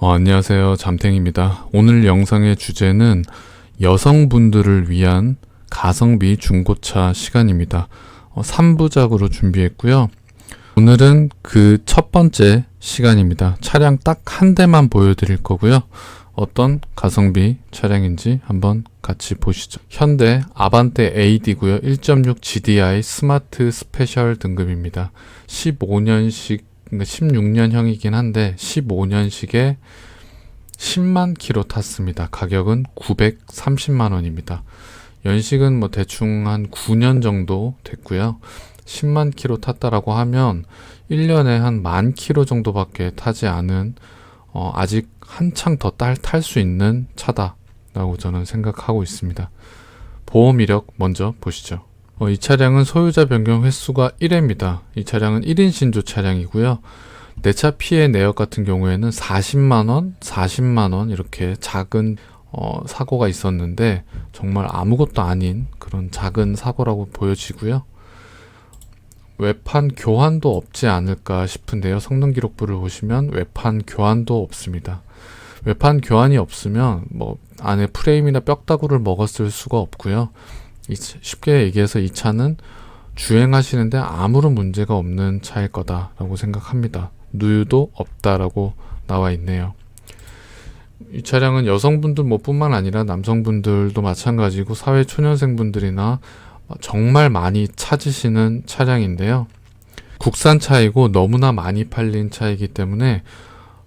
어, 안녕하세요. 잠탱입니다. 오늘 영상의 주제는 여성분들을 위한 가성비 중고차 시간입니다. 어, 3부작으로 준비했고요. 오늘은 그 첫 번째 시간입니다. 차량 딱 한 대만 보여드릴 거고요. 어떤 가성비 차량인지 한번 같이 보시죠. 현대 아반떼 AD고요. 1.6 GDI 스마트 스페셜 등급입니다. 15년식 16년형이긴 한데 15년식에 10만 킬로 탔습니다. 가격은 930만 원입니다. 연식은 뭐 대충 한 9년 정도 됐고요. 10만 킬로 탔다라고 하면 1년에 한만 킬로 정도밖에 타지 않은 어, 아직 한창 더 탈 수 있는 차다라고 저는 생각하고 있습니다. 보험 이력 먼저 보시죠. 어, 이 차량은 소유자 변경 횟수가 1회입니다. 이 차량은 1인 신조 차량이고요. 내차 피해 내역 같은 경우에는 40만원, 40만원 이렇게 작은 어, 사고가 있었는데 정말 아무것도 아닌 그런 작은 사고라고 보여지고요. 외판 교환도 없지 않을까 싶은데요. 성능 기록부를 보시면 외판 교환도 없습니다. 외판 교환이 없으면 뭐 안에 프레임이나 뼈다구를 먹었을 수가 없고요. 쉽게 얘기해서 이 차는 주행하시는데 아무런 문제가 없는 차일 거다라고 생각합니다. 누유도 없다라고 나와 있네요. 이 차량은 여성분들 뭐 뿐만 아니라 남성분들도 마찬가지고 사회 초년생분들이나 정말 많이 찾으시는 차량인데요. 국산 차이고 너무나 많이 팔린 차이기 때문에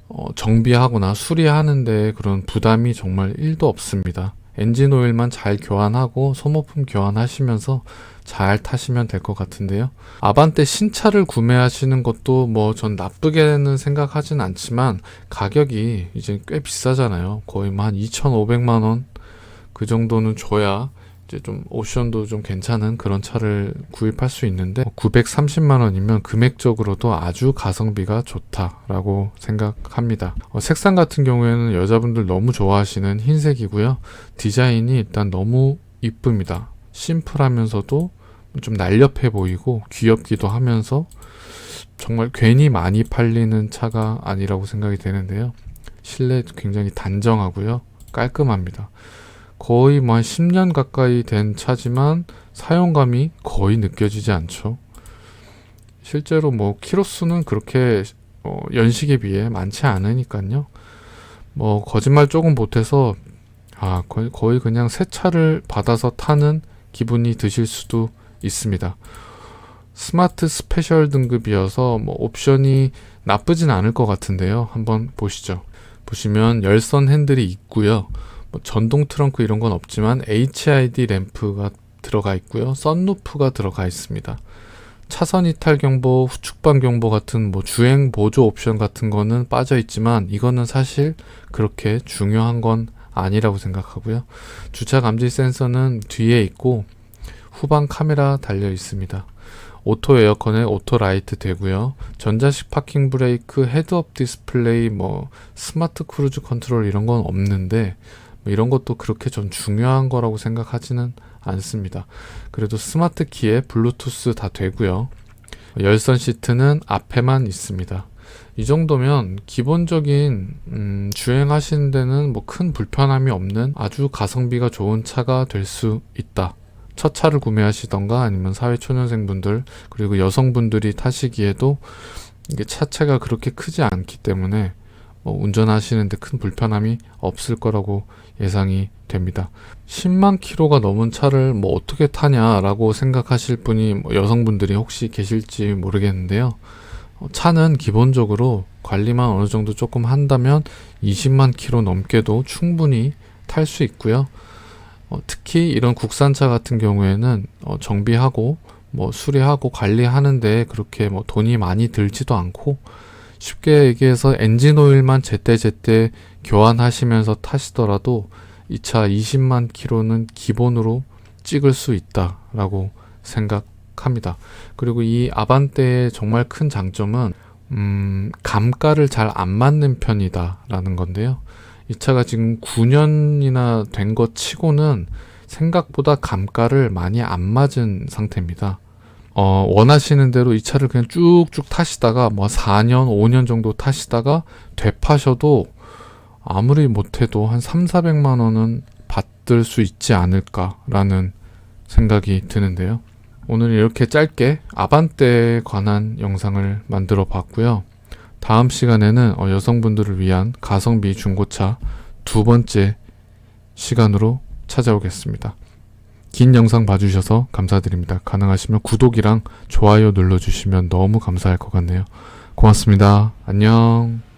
어, 정비하거나 수리하는데 그런 부담이 정말 1도 없습니다. 엔진 오일만 잘 교환하고 소모품 교환하시면서 잘 타시면 될 것 같은데요. 아반떼 신차를 구매하시는 것도 뭐 전 나쁘게는 생각하진 않지만 가격이 이제 꽤 비싸잖아요. 거의 뭐 한 2,500만 원 그 정도는 줘야 이제 좀 옵션도 좀 괜찮은 그런 차를 구입할 수 있는데 930만 원이면 금액적으로도 아주 가성비가 좋다라고 생각합니다. 어, 색상 같은 경우에는 여자분들 너무 좋아하시는 흰색이고요. 디자인이 일단 너무 이쁩니다. 심플하면서도 좀 날렵해 보이고 귀엽기도 하면서 정말 괜히 많이 팔리는 차가 아니라고 생각이 되는데요. 실내 굉장히 단정하고요. 깔끔합니다. 거의 뭐 한 10년 가까이 된 차지만 사용감이 거의 느껴지지 않죠. 실제로 뭐 키로수는 그렇게 어, 연식에 비해 많지 않으니까요. 뭐 거짓말 조금 못해서 아 거의, 거의 그냥 새 차를 받아서 타는 기분이 드실 수도 있습니다. 스마트 스페셜 등급이어서 뭐 옵션이 나쁘진 않을 것 같은데요. 한번 보시죠. 보시면 열선 핸들이 있고요. 뭐 전동 트렁크 이런 건 없지만 HID 램프가 들어가 있고요. 썬루프가 들어가 있습니다. 차선 이탈 경보, 후측방 경보 같은 뭐 주행 보조 옵션 같은 거는 빠져 있지만 이거는 사실 그렇게 중요한 건 아니라고 생각하고요. 주차 감지 센서는 뒤에 있고 후방 카메라 달려 있습니다. 오토 에어컨에 오토 라이트 되고요. 전자식 파킹 브레이크, 헤드업 디스플레이, 뭐 스마트 크루즈 컨트롤 이런 건 없는데 뭐 이런 것도 그렇게 좀 중요한 거라고 생각하지는 않습니다. 그래도 스마트 키에 블루투스 다 되고요. 열선 시트는 앞에만 있습니다. 이 정도면 기본적인 음, 주행하시는 데는 뭐 큰 불편함이 없는 아주 가성비가 좋은 차가 될 수 있다. 첫 차를 구매하시던가 아니면 사회초년생분들 그리고 여성분들이 타시기에도 이게 차체가 그렇게 크지 않기 때문에 뭐 운전하시는데 큰 불편함이 없을 거라고 예상이 됩니다. 10만 킬로가 넘은 차를 뭐 어떻게 타냐라고 생각하실 분이 뭐 여성분들이 혹시 계실지 모르겠는데요. 어, 차는 기본적으로 관리만 어느 정도 조금 한다면 20만 킬로 넘게도 충분히 탈 수 있고요. 어, 특히 이런 국산차 같은 경우에는 어, 정비하고 뭐 수리하고 관리하는데 그렇게 뭐 돈이 많이 들지도 않고 쉽게 얘기해서 엔진 오일만 제때제때 교환하시면서 타시더라도 이 차 20만 킬로는 기본으로 찍을 수 있다라고 생각합니다. 그리고 이 아반떼의 정말 큰 장점은 음, 감가를 잘 안 맞는 편이다라는 건데요. 이 차가 지금 9년이나 된 것 치고는 생각보다 감가를 많이 안 맞은 상태입니다. 어, 원하시는 대로 이 차를 그냥 쭉쭉 타시다가 뭐 4년, 5년 정도 타시다가 되파셔도 아무리 못해도 한 3, 400만 원은 받을 수 있지 않을까라는 생각이 드는데요. 오늘 이렇게 짧게 아반떼에 관한 영상을 만들어 봤고요. 다음 시간에는 어, 여성분들을 위한 가성비 중고차 두 번째 시간으로 찾아오겠습니다. 긴 영상 봐주셔서 감사드립니다. 가능하시면 구독이랑 좋아요 눌러주시면 너무 감사할 것 같네요. 고맙습니다. 안녕.